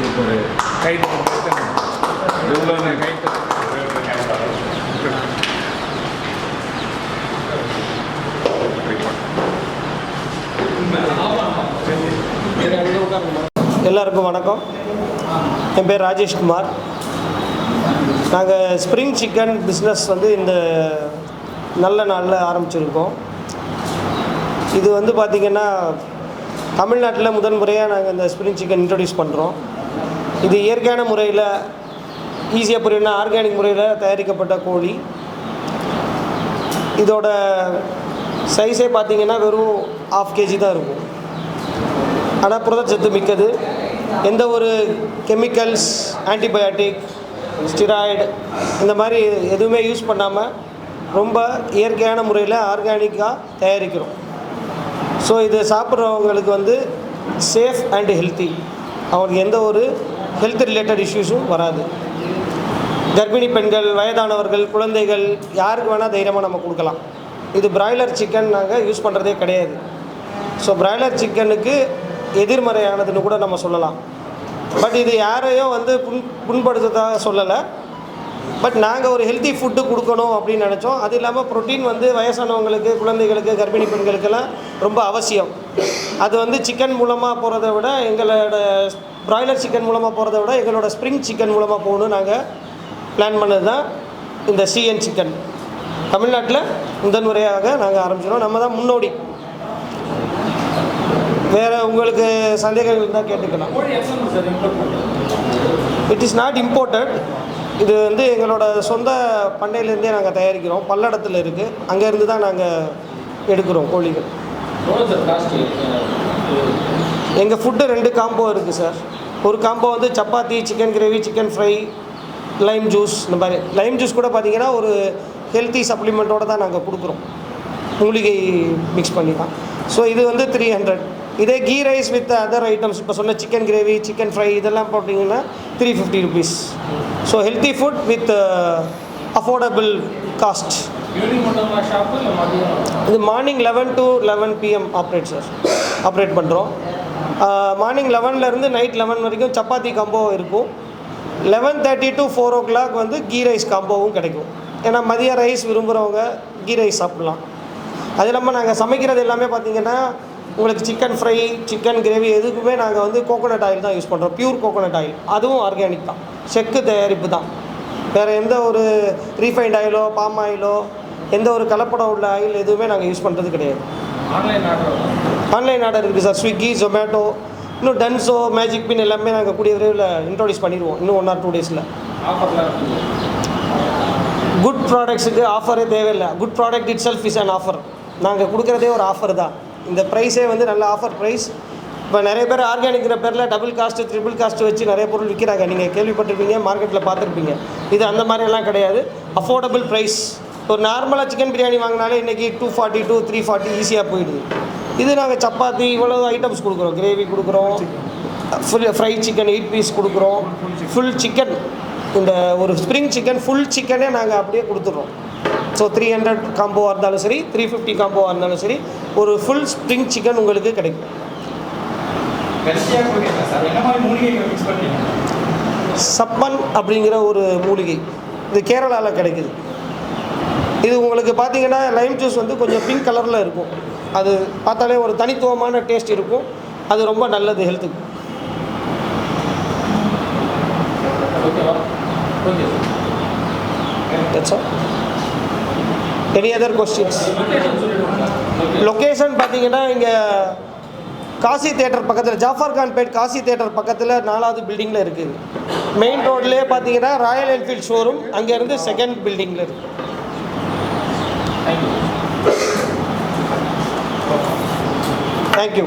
Super. எல்லாருக்கும் வணக்கம். என் பேர் ராஜேஷ்குமார் நாங்கள் ஸ்ப்ரிங் சிக்கன் பிஸ்னஸ் வந்து இந்த நல்ல நாளில் ஆரம்பிச்சிருக்கோம். இது வந்து பார்த்திங்கன்னா தமிழ்நாட்டில் முதன் முறையாக நாங்கள் இந்த ஸ்ப்ரிங் சிக்கன் இன்ட்ரடியூஸ் பண்ணுறோம் இது இயற்கையான முறையில் ஈஸியாக புரியணும்னா ஆர்கானிக் முறையில் தயாரிக்கப்பட்ட கோழி. இதோட சைஸே பார்த்தீங்கன்னா வெறும் ஆஃப் கேஜி தான் இருக்கும். ஆனால் புரதச்சத்து மிக்கது. எந்த ஒரு கெமிக்கல்ஸ் ஆன்டிபயோட்டிக் ஸ்டிராய்டு இந்த மாதிரி எதுவுமே யூஸ் பண்ணாமல் ரொம்ப இயற்கையான முறையில் ஆர்கானிக்காக தயாரிக்கிறோம். ஸோ இது சாப்பிட்றவங்களுக்கு வந்து சேஃப் அண்ட் ஹெல்த்தி அவங்களுக்கு எந்த ஒரு ஹெல்த் ரிலேட்டட் இஷ்யூஸும் வராது. கர்ப்பிணி பெண்கள் வயதானவர்கள் குழந்தைகள் யாருக்கு வேணால் தைரியமாக நம்ம கொடுக்கலாம். இது பிராய்லர் சிக்கன் நாங்கள் யூஸ் பண்ணுறதே கிடையாது. ஸோ பிராய்லர் சிக்கனுக்கு எதிர்மறையானதுன்னு கூட நம்ம சொல்லலாம். பட் இது யாரையும் வந்து புண் புண்படுத்ததாக சொல்லலை. பட் நாங்கள் ஒரு ஹெல்த்தி ஃபுட்டு கொடுக்கணும் அப்படின்னு நினச்சோம். அது இல்லாமல் ப்ரோட்டீன் வந்து வயசானவங்களுக்கு குழந்தைகளுக்கு கர்ப்பிணி பெண்களுக்கெல்லாம் ரொம்ப அவசியம். அது வந்து சிக்கன் மூலமாக போகிறத விட எங்களோட பிராய்லர் சிக்கன் மூலமாக போகிறத விட எங்களோட ஸ்ப்ரிங் சிக்கன் மூலமாக போகணும்னு நாங்கள் பிளான் பண்ணது தான் இந்த சிஎன் சிக்கன் தமிழ்நாட்டில் முதன்முறையாக நாங்கள் ஆரம்பிச்சிடும் நம்ம தான் முன்னோடி. வேறு உங்களுக்கு சந்தேகங்கள் இருந்தால் கேட்டுக்கலாம். இட் இஸ் நாட் இம்போர்ட்டட் இது வந்து எங்களோட சொந்த பண்ணையிலேருந்தே நாங்கள் தயாரிக்கிறோம். பல்லடத்தில் இருக்குது அங்கேருந்து தான் நாங்கள் எடுக்கிறோம் கோழிகள். எங்கள் ஃபுட்டு ரெண்டு காம்போ இருக்குது சார் ஒரு காம்போ வந்து chapati chicken gravy chicken fry lime juice இந்த மாதிரி. லைம் ஜூஸ் கூட பார்த்தீங்கன்னா ஒரு ஹெல்த்தி சப்ளிமெண்ட்டோட தான் நாங்கள் கொடுக்குறோம். மூலிகை மிக்ஸ் பண்ணி தான் ஸோ இது வந்து த்ரீ ஹண்ட்ரட் இதே ghee rice with other items இப்போ சொன்ன சிக்கன் கிரேவி சிக்கன் ஃப்ரை இதெல்லாம் போட்டிங்கன்னா three fifty rupees so healthy food with affordable cost இது morning eleven to eleven PM operate sir operate பண்ணுறோம் மார்னிங் லெவன்லேருந்து நைட் லெவன் வரைக்கும் chapati combo இருக்கும். Eleven thirty to four o'clock வந்து கீ ரைஸ் காம்போவும் கிடைக்கும். ஏன்னா மதிய ரைஸ் விரும்புகிறவங்க கீ ரைஸ் சாப்பிட்லாம். அது இல்லாமல் நாங்கள் சமைக்கிறது எல்லாமே பார்த்தீங்கன்னா உங்களுக்கு சிக்கன் ஃப்ரை சிக்கன் கிரேவி எதுக்குமே நாங்கள் வந்து கோகோனட் ஆயில் தான் யூஸ் பண்ணுறோம் பியூர் கோகோனட் ஆயில் அதுவும் ஆர்கானிக் தான். செக்கு தயாரிப்பு தான். வேறு எந்த ஒரு ரீஃபைண்ட் ஆயிலோ பாம் ஆயிலோ எந்த ஒரு கலப்படம் உள்ள ஆயில் எதுவுமே நாங்கள் யூஸ் பண்ணுறது கிடையாது. ஆன்லைன் ஆர்டர் இருக்குது சார் ஸ்விக்கி ஜொமேட்டோ இன்னும் டன்ஸோ மேஜிக் பின் எல்லாமே நாங்கள் கூடிய விரைவில் இன்ட்ரோடியூஸ் பண்ணிடுவோம். இன்னும் ஒன் ஆர் டூ டேஸில் குட் ப்ராடக்ட்ஸுக்கு ஆஃபரே தேவையில்லை. Good product itself is and offer நாங்கள் கொடுக்குறதே ஒரு ஆஃபர் தான். இந்த ப்ரைஸே வந்து நல்ல ஆஃபர் ப்ரைஸ் இப்போ நிறைய பேர் ஆர்கானிக்கிற பேரில் டபுள் காஸ்ட்டு ட்ரிபிள் காஸ்ட்டு வச்சு நிறைய பொருள் விற்கிறாங்க நீங்கள் கேள்விப்பட்டிருப்பீங்க மார்க்கெட்டில் பார்த்துருப்பீங்க. இது அந்த மாதிரியெல்லாம் கிடையாது. அஃபோர்டபுள் ப்ரைஸ் ஒரு நார்மலாக சிக்கன் பிரியாணி வாங்கினாலே இன்றைக்கி two forty two three forty ஈஸியாக போயிடுது. இது நாங்கள் சப்பாத்தி இவ்வளோ ஐட்டம்ஸ் கொடுக்குறோம். கிரேவி கொடுக்குறோம். Full fry chicken eight piece கொடுக்குறோம். ஃபுல் சிக்கன் இந்த ஒரு ஸ்ப்ரிங் சிக்கன் ஃபுல் சிக்கனே நாங்கள் அப்படியே கொடுத்துட்றோம். ஸோ த்ரீ ஹண்ட்ரட் காம்போவாக இருந்தாலும் சரி த்ரீ ஃபிஃப்டி காம்போவாக இருந்தாலும் சரி ஒரு ஃபுல் ஸ்ப்ரிங் சிக்கன் உங்களுக்கு கிடைக்கும். சப்பன் அப்படிங்கிற ஒரு மூலிகை இது கேரளாவில் கிடைக்குது. இது உங்களுக்கு பார்த்தீங்கன்னா லைம் ஜூஸ் வந்து கொஞ்சம் பிங்க் கலரில் இருக்கும். அது பார்த்தாலே ஒரு தனித்துவமான டேஸ்ட் இருக்கும். அது ரொம்ப நல்லது ஹெல்த்துக்கு எனி அதர் கொஸ்டின்ஸ் லொக்கேஷன் பார்த்தீங்கன்னா இங்கே காசி தேட்டர் பக்கத்தில் ஜாஃபர் கான் பேட் காசி தேட்டர் பக்கத்தில் நாலாவது பில்டிங்கில் இருக்குது மெயின் ரோட்லேயே பார்த்தீங்கன்னா ராயல் என்ஃபீல்ட் ஷோரூம் அங்கேருந்து செகண்ட் பில்டிங்கில் இருக்குது தேங்க்யூ